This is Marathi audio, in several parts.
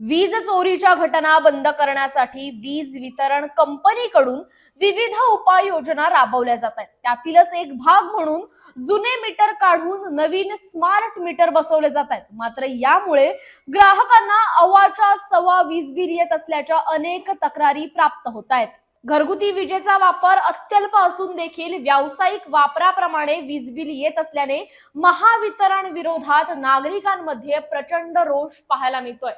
वीज चोरीच्या घटना बंद करण्यासाठी वीज वितरण कंपनीकडून विविध उपाययोजना राबवल्या जात आहेत. त्यातीलच एक भाग म्हणून जुने मीटर काढून नवीन स्मार्ट मीटर बसवले जात आहेत. मात्र यामुळे ग्राहकांना अवाच्या सवा वीज बिल येत असल्याच्या अनेक तक्रारी प्राप्त होत आहेत. घरगुती विजेचा वापर अत्यल्प असून देखील व्यावसायिक वापराप्रमाणे वीज बिल येत असल्याने महावितरण विरोधात नागरिकांमध्ये प्रचंड रोष पाहायला मिळतोय.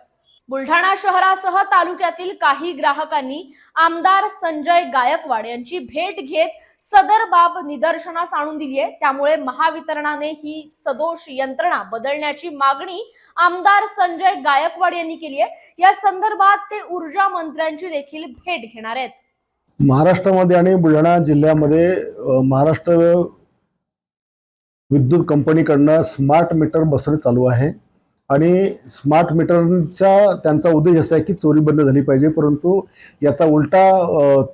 बुलढाणा शहरासह तालुक्यातील काही ग्राहकांनी आमदार संजय गायकवाड यांची भेट घेत सदर बाब निदर्शनास आणून दिली आहे. त्यामुळे महावितरणाने ही सदोष यंत्रणा बदलण्याची मागणी आमदार संजय गायकवाड यांनी केली आहे. या संदर्भात ते ऊर्जा मंत्र्यांची देखील भेट घेणार आहेत. महाराष्ट्रामध्ये आणि बुलढाणा जिल्ह्यामध्ये महाराष्ट्र विद्युत कंपनीकडनं स्मार्ट मीटर बसणे चालू आहे. आणि स्मार्ट मीटरचा त्यांचा उद्देश असा आहे की चोरी बंद झाली पाहिजे परंतु याचा उलटा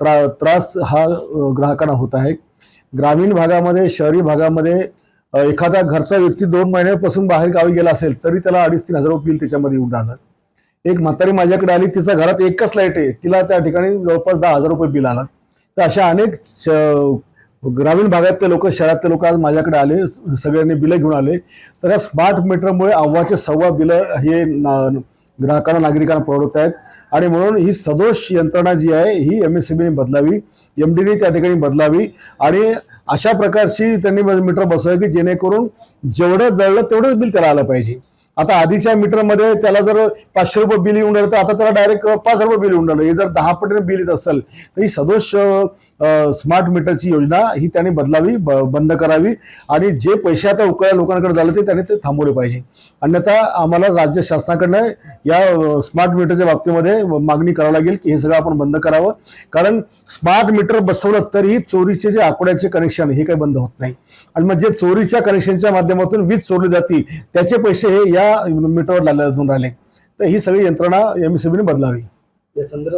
त्रा त्रास हा ग्राहकांना होत आहे. ग्रामीण भागामध्ये शहरी भागामध्ये एखादा घरचा व्यक्ती दोन महिन्यापासून बाहेर गावी गेला असेल तरी त्याला अडीच तीन हजार रुपये बिल त्याच्यामध्ये येऊन राहिलं एक म्हातारी माझ्याकडे आली तिचा घरात एकच लाइट आहे तिला त्या ठिकाणी जवळपास दहा हजार रुपये बिल आला. तर अशा अनेक श- ग्रामीण भागातले लोक शहरातले लोक आज माझ्याकडे आले सगळ्यांनी बिलं घेऊन आले. तर या स्मार्ट मीटरमुळे अव्वाचे सव्वा बिलं हे ना- ग्राहकांना नागरिकांना परवडत आहेत. आणि म्हणून ही सदोष यंत्रणा जी आहे ही एम एस सी बीने बदलावी एम डीने त्या ठिकाणी बदलावी. आणि अशा प्रकारची त्यांनी मीटर बसवावी की जेणेकरून जेवढं जळलं तेवढंच बिल त्याला आलं पाहिजे. आता आधीच्या मीटरमध्ये त्याला जर पाचशे रुपये बिल येऊन राहिलं तर आता त्याला डायरेक्ट पाच रुपये बिल येऊन राहिलं. हे जर दहा पटीने बिल येत असेल तर ही सदोष स्मार्ट मीटरची योजना ही त्याने बदलावी ब- बंद करावी. आणि जे पैसे आता उकळ्या लोकांकडे झाले ते त्याने ते थांबवले पाहिजे. अन्यथा आम्हाला राज्य शासनाकडनं या स्मार्ट मीटरच्या बाबतीमध्ये मागणी करावी लागेल की हे सगळं आपण बंद करावं. कारण स्मार्ट मीटर बसवलं तरीही चोरीचे जे आकड्याचे कनेक्शन हे काही बंद होत नाही. आणि मग जे चोरीच्या कनेक्शनच्या माध्यमातून वीज चोरली जाते त्याचे पैसे हे या मीटरवर लागले अजून राहिले. तर ही सगळी यंत्रणा एम बदलावी. या संदर्भात